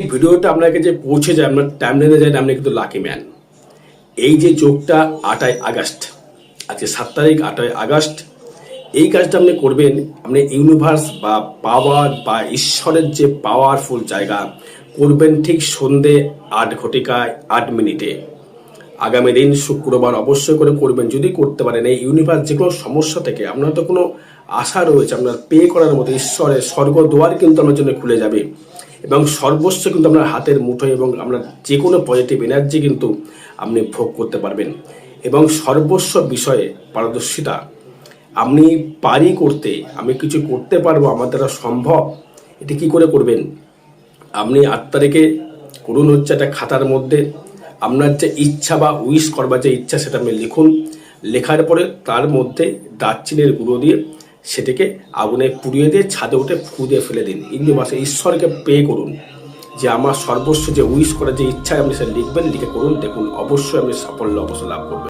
ভিডিওটা আপনার কাছে পৌঁছে যায়, আপনার টাইম টাইমলাইনে যায় আপনি কিন্তু লাকি ম্যান এই যে যোগটা আটাই আগস্ট, আজকে সাত তারিখ, আটই আগস্ট, এই কাজটা আপনি করবেন, আপনি ইউনিভার্স বা পাওয়ার বা ঈশ্বরের যে পাওয়ারফুল জায়গা করবেন ঠিক সন্ধে আট ঘটিকায়, আট মিনিটে। আগামী দিন শুক্রবার অবশ্যই করে করবেন, যদি করতে পারেন। এই ইউনিভার্স যে কোনো সমস্যা থেকে আপনার তো কোনো আশা রয়েছে, আপনার পে করার মতো ঈশ্বরের স্বর্গদুয়ার কিন্তু আমার জন্য খুলে যাবে। এবং সর্বস্ব কিন্তু আপনার হাতের মুঠোয় এবং আপনার যে কোনো পজিটিভ এনার্জি কিন্তু আপনি ভোগ করতে পারবেন। এবং সর্বস্ব বিষয়ে পারদর্শিতা, আপনি পারি করতে, আমি কিছু করতে পারব, আমার দ্বারা সম্ভব, এটি কি করে করবেন? আপনি আট তারিখে করুন হচ্ছে একটা খাতার মধ্যে আপনার যে ইচ্ছা বা উইশ করবার যে ইচ্ছা সেটা আপনি লিখুন। লেখার পরে তার মধ্যে দারচিনির গুঁড়ো দিয়ে সেটাকে আগুনে পুড়িয়ে দিয়ে ছাদে উঠে ফু দিয়ে ফেলে দিন। ইন্দু মাসে ঈশ্বরকে পে করুন। যে আমার সর্বস্ব যে উইশ করার যে ইচ্ছা আপনি সেটা লিখবেন, লিখে করুন, দেখুন, অবশ্যই আপনি সাফল্য অবশ্য লাভ করবেন।